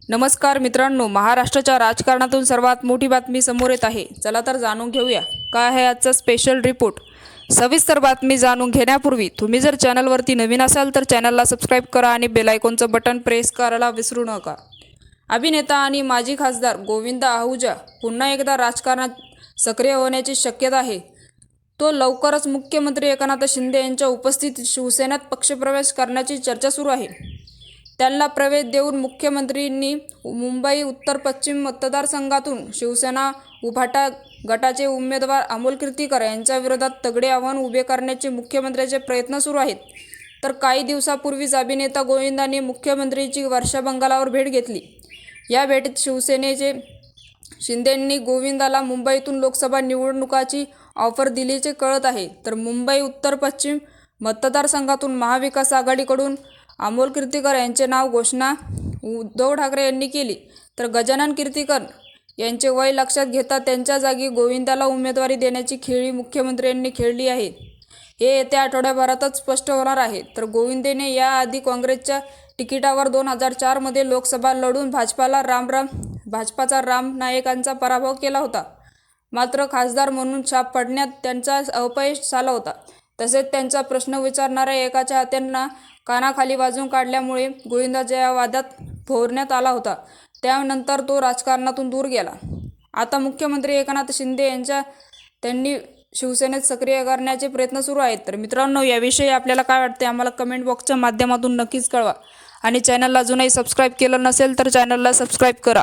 नमस्कार मित्रांनो महाराष्ट्राच्या राजकारणातून सर्वात मोठी बातमी समोर येत आहे. चला तर जाणून घेऊया. काय आहे आजचा स्पेशल रिपोर्ट सविस्तर बातमी जाणून घेण्यापूर्वी तुम्ही जर चॅनलवरती नवीन असाल तर चॅनलला सबस्क्राईब करा आणि बेलायकॉनचं बटन प्रेस करायला विसरू नका. अभिनेता आणि माजी खासदार गोविंदा आहुजा पुन्हा एकदा राजकारणात सक्रिय होण्याची शक्यता आहे. तो लवकरच मुख्यमंत्री एकनाथ शिंदे यांच्या उपस्थितीत शिवसेनेत पक्षप्रवेश करण्याची चर्चा सुरू आहे. त्यांना प्रवेश देऊन मुख्यमंत्रींनी मुंबई उत्तर पश्चिम मतदारसंघातून शिवसेना उभाटा गटाचे उमेदवार अमोल कीर्तीकर यांच्या विरोधात तगडे आव्हान उभे करण्याचे मुख्यमंत्र्यांचे प्रयत्न सुरू आहेत. तर काही दिवसापूर्वीच अभिनेता गोविंदांनी मुख्यमंत्रीची वर्षा बंगालावर भेट घेतली. या भेटीत शिवसेनेचे शिंदेंनी गोविंदाला मुंबईतून लोकसभा निवडणुकाची ऑफर दिल्याचे कळत आहे. तर मुंबई उत्तर पश्चिम मतदारसंघातून महाविकास आघाडीकडून अमोल कीर्तीकर यांचे नाव घोषणा उद्धव ठाकरे यांनी केली. तर गजानन कीर्तीकर यांचे वय लक्षात घेता त्यांच्या जागी गोविंदाला उमेदवारी देण्याची खेळी मुख्यमंत्र्यांनी खेळली आहे. हे येत्या आठवड्याभरातच स्पष्ट होणार आहे. तर गोविंदेने याआधी काँग्रेसच्या तिकिटावर दोन हजार चारमध्ये लोकसभा लढून भाजपाला रामराम भाजपाचा राम नायकांचा पराभव केला होता. मात्र खासदार म्हणून छाप पडण्यात त्यांचा अपयश झाला होता. तसेच त्यांचा प्रश्न विचारणाऱ्या एकाच्या चाहत्यांना कानाखाली वाजून काढल्यामुळे गोविंदाच्या या वादात फोरण्यात आला होता. त्यानंतर तो राजकारणातून दूर गेला. आता मुख्यमंत्री एकनाथ शिंदे यांच्या त्यांनी शिवसेनेत सक्रिय करण्याचे प्रयत्न सुरू आहेत. तर मित्रांनो याविषयी आपल्याला काय वाटते आम्हाला कमेंट बॉक्सच्या माध्यमातून नक्कीच कळवा. आणि चॅनलला अजूनही सबस्क्राईब केलं नसेल तर चॅनलला सबस्क्राईब करा.